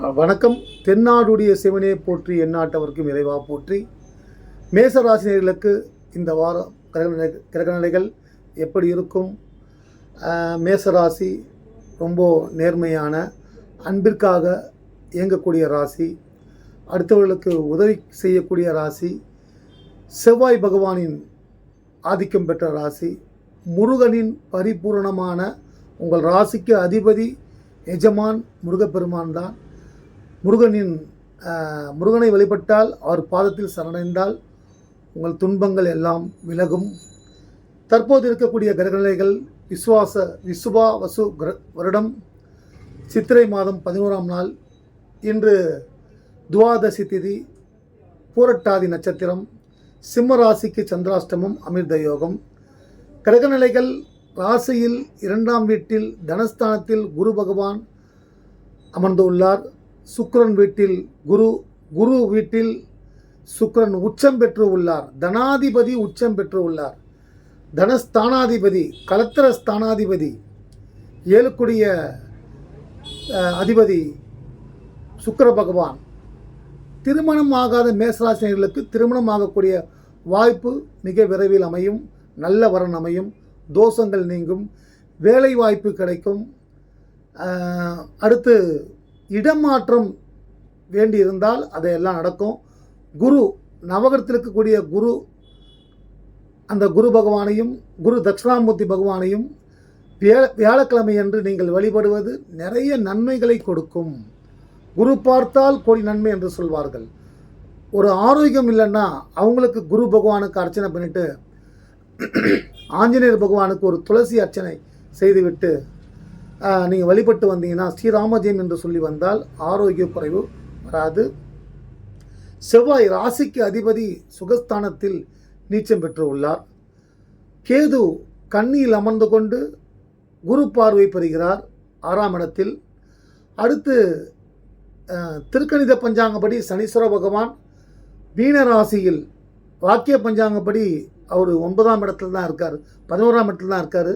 வணக்கம். தென்னாடுடைய சிவனே போற்றி எந்நாட்டவர்க்கும் இறைவா போற்றி. மேசராசினியர்களுக்கு இந்த வாரம் கிரகநிலை கிரகநிலைகள் எப்படி இருக்கும்? மேசராசி ரொம்ப நேர்மையான அன்பிற்காக இயங்கக்கூடிய ராசி அடுத்தவர்களுக்கு உதவி செய்யக்கூடிய ராசி செவ்வாய் பகவானின் ஆதிக்கம் பெற்ற ராசி முருகனின் பரிபூரணமான உங்கள் ராசிக்கு அதிபதி எஜமான் முருகப்பெருமான் தான். முருகனின் முருகனை வழிபட்டால் அவர் பாதத்தில் சரணடைந்தால் உங்கள் துன்பங்கள் எல்லாம் விலகும். தற்போது இருக்கக்கூடிய கிரகநிலைகள் விஸ்வாச விசுவா வசு கிர- வருடம் சித்திரை மாதம் பதினோராம் நாள் இன்று துவாதசி திதி பூரட்டாதி நட்சத்திரம் சிம்ம ராசிக்கு சந்திராஷ்டமம் அமிர்த யோகம். கிரகநிலைகள் ராசியில் இரண்டாம் வீட்டில் தனஸ்தானத்தில் குரு பகவான் அமர்ந்துள்ளார் சுக்கிரன் வீட்டில் குரு குரு வீட்டில் சுக்கரன் உச்சம் பெற்று உள்ளார். தனாதிபதி உச்சம் பெற்று உள்ளார். தனஸ்தானாதிபதி கலத்திர ஸ்தானாதிபதி ஏழுக்குடிய அதிபதி சுக்கர பகவான். திருமணம் ஆகாத மேசராசினியர்களுக்கு திருமணம் ஆகக்கூடிய வாய்ப்பு மிக விரைவில் அமையும். நல்ல வரன் அமையும். தோஷங்கள் நீங்கும். வேலை வாய்ப்பு கிடைக்கும் அடுத்து இடமாற்றம் வேண்டியிருந்தால் அதையெல்லாம் நடக்கும் குரு நவகரத்தில் இருக்கக்கூடிய குரு அந்த குரு பகவானையும் குரு தட்சிணாமூர்த்தி பகவானையும் வியா வியாழக்கிழமை என்று நீங்கள் வழிபடுவது நிறைய நன்மைகளை கொடுக்கும். குரு பார்த்தால் கோடி நன்மை என்று சொல்வார்கள். ஒரு ஆரோக்கியம் இல்லைன்னா அவங்களுக்கு குரு பகவானுக்கு அர்ச்சனை பண்ணிவிட்டு ஆஞ்சநேயர் பகவானுக்கு ஒரு துளசி அர்ச்சனை செய்துவிட்டு நீங்கள் வழிபட்டு வந்தீங்கன்னா ஸ்ரீராமஜெயம் என்று சொல்லி வந்தால் ஆரோக்கிய குறைவு வராது. செவ்வாய் ராசிக்கு அதிபதி சுகஸ்தானத்தில் நீச்சம் பெற்று உள்ளார். கேது கண்ணியில் அமர்ந்து கொண்டு குரு பார்வை பெறுகிறார் ஆறாம் இடத்தில். அடுத்து திருக்கணித பஞ்சாங்கப்படி சனீஸ்வர பகவான் மீன ராசியில் வாக்கிய பஞ்சாங்கப்படி அவர் ஒன்பதாம் இடத்துல தான் இருக்கார் பதினோராம் இடத்துல தான் இருக்கார்.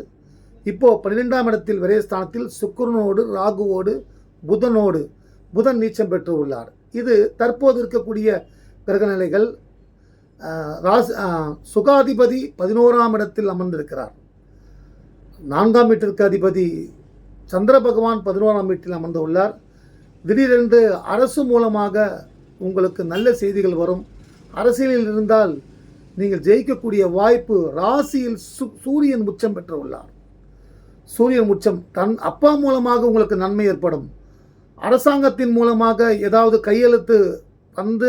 இப்போது பன்னிரெண்டாம் இடத்தில் விரயஸ்தானத்தில் சுக்கரனோடு ராகுவோடு புதனோடு புதன் நீச்சம் பெற்று உள்ளார் இது தற்போது இருக்கக்கூடிய கிரகநிலைகள் ராசி சுகாதிபதி பதினோராம் இடத்தில் அமர்ந்திருக்கிறார். நான்காம் வீட்டிற்கு அதிபதி சந்திர பகவான் பதினோராம் வீட்டில் அமர்ந்து உள்ளார் திடீரென்று அரசு மூலமாக உங்களுக்கு நல்ல செய்திகள் வரும். அரசியலில் இருந்தால் நீங்கள் ஜெயிக்கக்கூடிய வாய்ப்பு ராசியில் சு சூரியன் உச்சம் பெற்று உள்ளார் சூரியன் உச்சம் தன் அப்பா மூலமாக உங்களுக்கு நன்மை ஏற்படும். அரசாங்கத்தின் மூலமாக ஏதாவது கையெழுத்து வந்து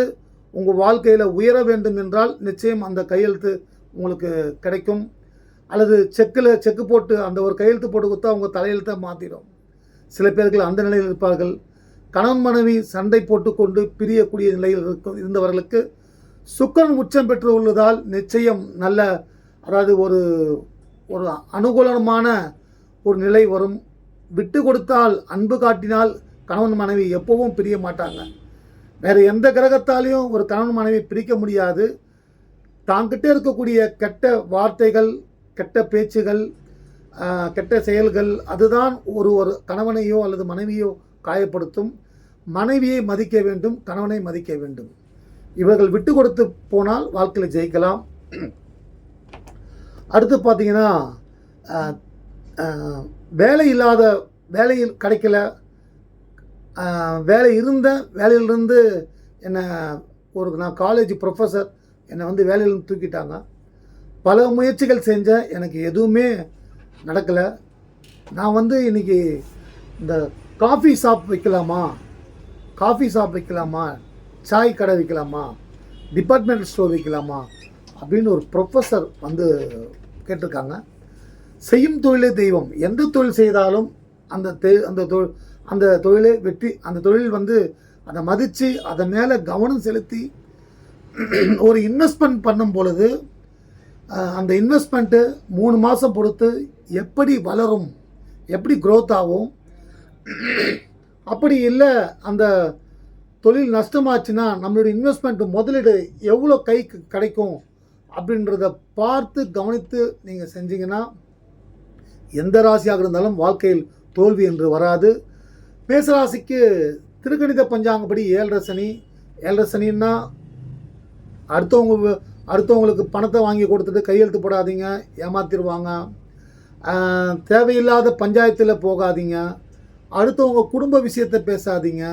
உங்கள் வாழ்க்கையில் உயர வேண்டும் என்றால் நிச்சயம் அந்த கையெழுத்து உங்களுக்கு கிடைக்கும். அல்லது செக்கில் செக்கு போட்டு அந்த ஒரு கையெழுத்து போட்டு கொடுத்தா உங்கள் தலையெழுத்தை மாற்றிடும் சில பேர்கள் அந்த நிலையில் இருப்பார்கள். கணவன் மனைவி சண்டை போட்டுக்கொண்டு பிரியக்கூடிய நிலையில் இருக்கும் இருந்தவர்களுக்கு சுக்கரன் உச்சம் பெற்று உள்ளதால் நிச்சயம் நல்ல அதாவது ஒரு ஒரு அனுகூலமான ஒரு நிலை வரும். விட்டு கொடுத்தால் அன்பு காட்டினால் கணவன் மனைவி எப்பவும் பிரிய மாட்டாங்க. வேறு எந்த கிரகத்தாலையும் ஒரு கணவன் மனைவி பிரிக்க முடியாது. தாங்கிட்ட இருக்கக்கூடிய கெட்ட வார்த்தைகள் கெட்ட பேச்சுகள் கெட்ட செயல்கள் அதுதான் ஒரு ஒரு கணவனையோ அல்லது மனைவியோ காயப்படுத்தும். மனைவியை மதிக்க வேண்டும் கணவனை மதிக்க வேண்டும். இவர்கள் விட்டு கொடுத்து போனால் வாழ்க்கையில் ஜெயிக்கலாம். அடுத்து பார்த்தீங்கன்னா வேலை இல்லாத வேலையில் கிடைக்கல. வேலை இருந்த வேலையிலிருந்து என்னை ஒரு நான் காலேஜ் ப்ரொஃபஸர் என்னை வந்து வேலையிலிருந்து தூக்கிட்டாங்க. பல முயற்சிகள் செஞ்சேன். எனக்கு எதுவுமே நடக்கலை. நான் வந்து இன்றைக்கி இந்த காஃபி ஷாப் வைக்கலாமா? காஃபி ஷாப் வைக்கலாமா? சாய் கடை வைக்கலாமா? டிபார்ட்மெண்டல் ஸ்டோர் வைக்கலாமா? அப்படின்னு ஒரு ப்ரொஃபஸர் வந்து கேட்டிருக்காங்க. செய்யும் தொழிலே தெய்வம். எந்த தொழில் செய்தாலும் அந்த தெ- அந்த தொழில் அந்த தொழிலே வெற்றி அந்த தொழில் வந்து அதை மதித்து அதை மேலே கவனம் செலுத்தி ஒரு இன்வெஸ்ட்மெண்ட் பண்ணும் பொழுது அந்த இன்வெஸ்ட்மெண்ட்டு மூணு மாதம் பொறுத்து எப்படி வளரும் எப்படி க்ரோத் ஆகும் அப்படி இல்லை அந்த தொழில் நஷ்டமாச்சுன்னா நம்மளுடைய இன்வெஸ்ட்மெண்ட் முதலீடு எவ்வளோ கைக்கு கிடைக்கும் அப்படின்றத பார்த்து கவனித்து நீங்கள் செஞ்சீங்கன்னா எந்த ராசியாக இருந்தாலும் வாழ்க்கையில் தோல்வி என்று வராது. மேசராசிக்கு திருக்கணித பஞ்சாங்கப்படி ஏழரை சனி ஏழரை சனின்னா அடுத்தவங்க அடுத்தவங்களுக்கு பணத்தை வாங்கி கொடுத்துட்டு கையெழுத்து போடாதீங்க ஏமாத்திடுவாங்க. தேவையில்லாத பஞ்சாயத்தில் போகாதீங்க. அடுத்தவங்க குடும்ப விஷயத்தை பேசாதீங்க.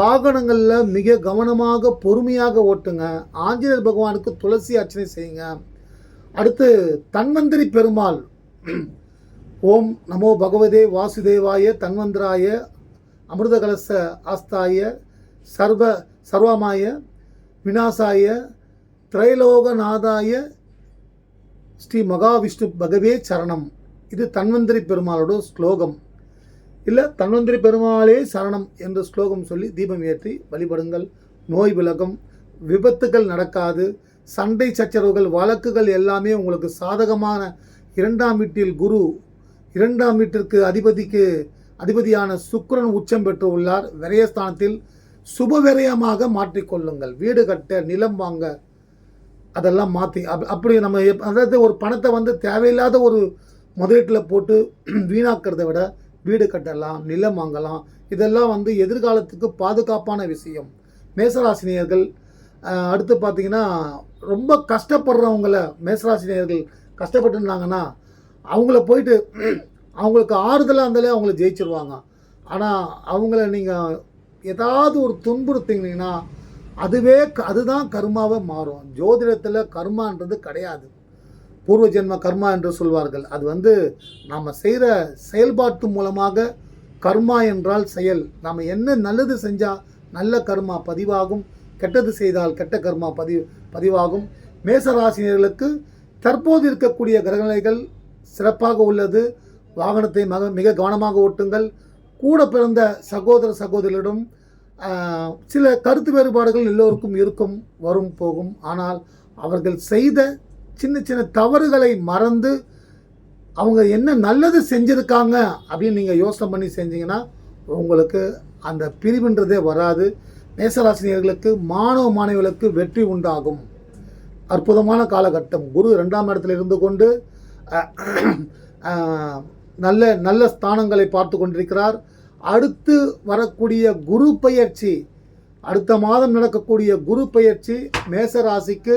வாகனங்களில் மிக கவனமாக பொறுமையாக ஓட்டுங்க. ஆஞ்சநேயர் பகவானுக்கு துளசி அர்ச்சனை செய்யுங்க. அடுத்து தன்வந்திரி பெருமாள் ஓம் நமோ பகவதே வாசுதேவாய தன்வந்திராய அமிர்தகலச ஆஸ்தாய சர்வ சர்வமாய விநாசாய திரைலோகநாதாய ஸ்ரீ மகாவிஷ்ணு பகவே சரணம். இது தன்வந்திரி பெருமாளோட ஸ்லோகம். இல்லை தன்வந்திரி பெருமாளே சரணம் என்ற ஸ்லோகம் சொல்லி தீபம் ஏற்றி வழிபடுங்கள். நோய் விலகும் விபத்துகள் நடக்காது சண்டை சச்சரவுகள் வழக்குகள் எல்லாமே உங்களுக்கு சாதகமான இரண்டாம் வீட்டில் குரு இரண்டாம் வீட்டிற்கு அதிபதிக்கு அதிபதியான சுக்கரன் உச்சம் பெற்று உள்ளார். விரயஸ்தானத்தில் சுப விரயமாக மாற்றிக்கொள்ளுங்கள் வீடு கட்ட நிலம் வாங்க அதெல்லாம் மாற்றி அப் அப்படி நம்ம அதாவது ஒரு பணத்தை வந்து தேவையில்லாத ஒரு முதலீட்டில் போட்டு வீணாக்கிறத விட வீடு கட்டலாம் நிலம் வாங்கலாம் இதெல்லாம் வந்து எதிர்காலத்துக்கு பாதுகாப்பான விஷயம். மேசராசினியர்கள் அடுத்து பார்த்தீங்கன்னா ரொம்ப கஷ்டப்படுறவங்கள மேசராசினியர்கள் கஷ்டப்பட்டுருந்தாங்கன்னா அவங்கள போயிட்டு அவங்களுக்கு ஆறுதலாக இருந்தாலே அவங்கள ஜெயிச்சிருவாங்க. ஆனால் அவங்கள நீங்கள் ஏதாவது ஒரு துன்புறுத்திங்கன்னா அதுவே க- அதுதான் கர்மாவே மாறும். ஜோதிடத்தில் கர்மான்றது கிடையாது. பூர்வ ஜென்ம கர்மா என்று சொல்வார்கள். அது வந்து நாம் செய்கிற செயல்பாட்டு மூலமாக கர்மா என்றால் செயல். நாம் என்ன நல்லது செஞ்சால் நல்ல கர்மா பதிவாகும். கெட்டது செய்தால் கெட்ட கர்மா பதிவு பதிவாகும். மேசராசினியர்களுக்கு தற்போது இருக்கக்கூடிய கிரகநிலைகள் சிறப்பாக உள்ளது. வாகனத்தை மக மிக கவனமாக ஓட்டுங்கள். கூட பிறந்த சகோதர சகோதரிகளிடம் சில கருத்து வேறுபாடுகள் எல்லோருக்கும் இருக்கும் வரும் போகும். ஆனால் அவர்கள் செய்த சின்ன சின்ன தவறுகளை மறந்து அவங்க என்ன நல்லது செஞ்சுருக்காங்க அப்படின்னு நீங்கள் யோசனை பண்ணி செஞ்சீங்கன்னா உங்களுக்கு அந்த பிரிவுன்றதே வராது. மேசராசினியர்களுக்கு மாணவ மாணவிகளுக்கு வெற்றி உண்டாகும். அற்புதமான காலகட்டம். குரு ரெண்டாம் இடத்துல இருந்து கொண்டு நல்ல நல்ல ஸ்தானங்களை பார்த்து கொண்டிருக்கிறார். அடுத்து வரக்கூடிய குரு பயிற்சி அடுத்த மாதம் நடக்கக்கூடிய குரு பயிற்சி மேச ராசிக்கு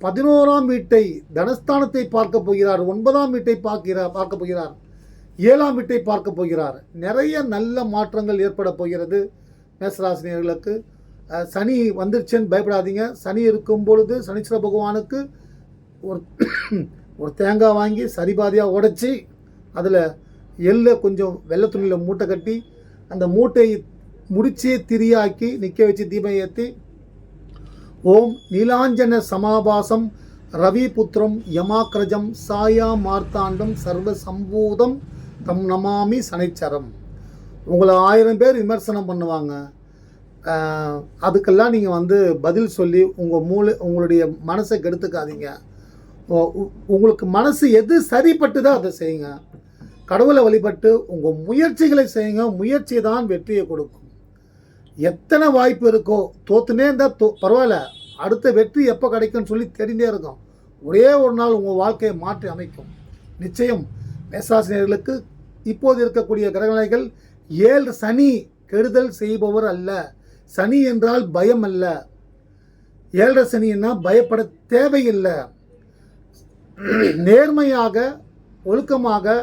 பதினோராம் வீட்டை தனஸ்தானத்தை பார்க்க போகிறார். ஒன்பதாம் வீட்டை பார்க்கிறார் பார்க்க போகிறார். ஏழாம் வீட்டை பார்க்க போகிறார். நிறைய நல்ல மாற்றங்கள் ஏற்பட போகிறது மேசராசினியர்களுக்கு சனி வந்துருச்சுன்னு பயப்படாதீங்க. சனி இருக்கும் பொழுது சனீஸ்வர பகவானுக்கு ஒரு ஒரு தேங்காய் வாங்கி சரிபாதியாக உடைச்சி அதில் எள்ளை கொஞ்சம் வெள்ளை துணியில் மூட்டை கட்டி அந்த மூட்டையை முடிச்சே திரியாக்கி நிற்க வச்சு தீபம் ஏற்றி ஓம் நீலாஞ்சன சமாபாசம் ரவி புத்திரம் யமாக்ரஜம் சாயா மார்த்தாண்டம் சர்வ சம்பூதம் தம் நமாமி சனைச்சரம். உங்களை ஆயிரம் பேர் விமர்சனம் பண்ணுவாங்க. அதுக்கெல்லாம் நீங்கள் வந்து பதில் சொல்லி உங்கள் மூளை உங்களுடைய மனசை கெடுத்துக்காதீங்க. உ- உங்களுக்கு மனசு எது சரிப்பட்டுதோ அதை செய்யுங்க. கடவுளை வழிபட்டு உங்கள் முயற்சிகளை செய்யுங்க. முயற்சி தான் வெற்றியை கொடுக்கும். எத்தனை வாய்ப்பு இருக்கோ தோத்துனே இருந்தால் தோ பரவாயில்ல. அடுத்த வெற்றி எப்போ கிடைக்கும்னு சொல்லி தேடிட்டே இருக்கும். ஒரே ஒரு நாள் உங்கள் வாழ்க்கையை மாற்றி அமைக்கும். நிச்சயம் மேசாசினியர்களுக்கு இப்போது இருக்கக்கூடிய கிரகநிலைகள் ஏழு சனி கெடுதல் செய்பவர் அல்ல. சனி என்றால் பயம் அல்ல ஏழரை சனின்னா பயப்பட தேவையில்லை. நேர்மையாக ஒழுக்கமாக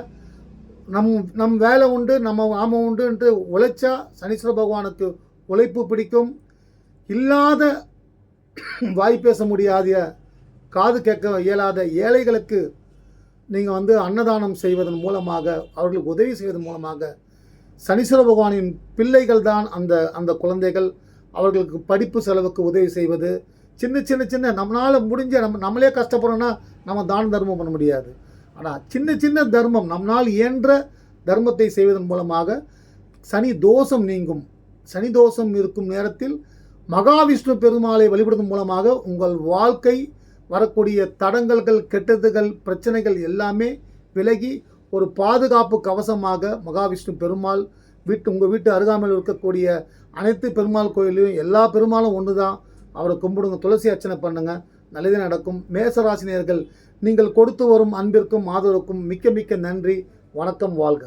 நம் நம் வேலை உண்டு நம்ம ஆம உண்டுன்ட்டு உழைச்சா சனீஸ்வர பகவானுக்கு உழைப்பு பிடிக்கும். இல்லாத வாய் பேச முடியாத காது கேட்க இயலாத ஏழைகளுக்கு நீங்கள் வந்து அன்னதானம் செய்வதன் மூலமாக அவர்களுக்கு உதவி செய்வதன் மூலமாக சனீஸ்வர பகவானின் பிள்ளைகள் தான் அந்த அந்த குழந்தைகள். அவர்களுக்கு படிப்பு செலவுக்கு உதவி செய்வது. சின்ன சின்ன சின்ன நம்மளால் முடிஞ்ச நம்ம நம்மளே கஷ்டப்படுறோன்னா நம்ம தான தர்மம் பண்ண முடியாது. ஆனால் சின்ன சின்ன தர்மம் நம்மளால் இயன்ற தர்மத்தை செய்வதன் மூலமாக சனி தோஷம் நீங்கும். சனி தோஷம் இருக்கும் நேரத்தில் மகாவிஷ்ணு பெருமாளை வழிபடுவதன் மூலமாக உங்கள் வாழ்க்கை வரக்கூடிய தடங்கல்கள் கெட்டதுகள் பிரச்சனைகள் எல்லாமே விலகி ஒரு பாதுகாப்பு கவசமாக மகாவிஷ்ணு பெருமாள் வீட்டு உங்கள் வீட்டு அருகாமையில் இருக்கக்கூடிய அனைத்து பெருமாள் கோயிலையும் எல்லா பெருமாளும் ஒன்று தான் அவரை கும்பிடுங்க துளசி அர்ச்சனை பண்ணுங்கள் நல்லதே நடக்கும். மேசராசினியர்கள் நீங்கள் கொடுத்து வரும் அன்பிற்கும் ஆதரவுக்கும் மிக்க மிக்க நன்றி. வணக்கம் வாழ்க.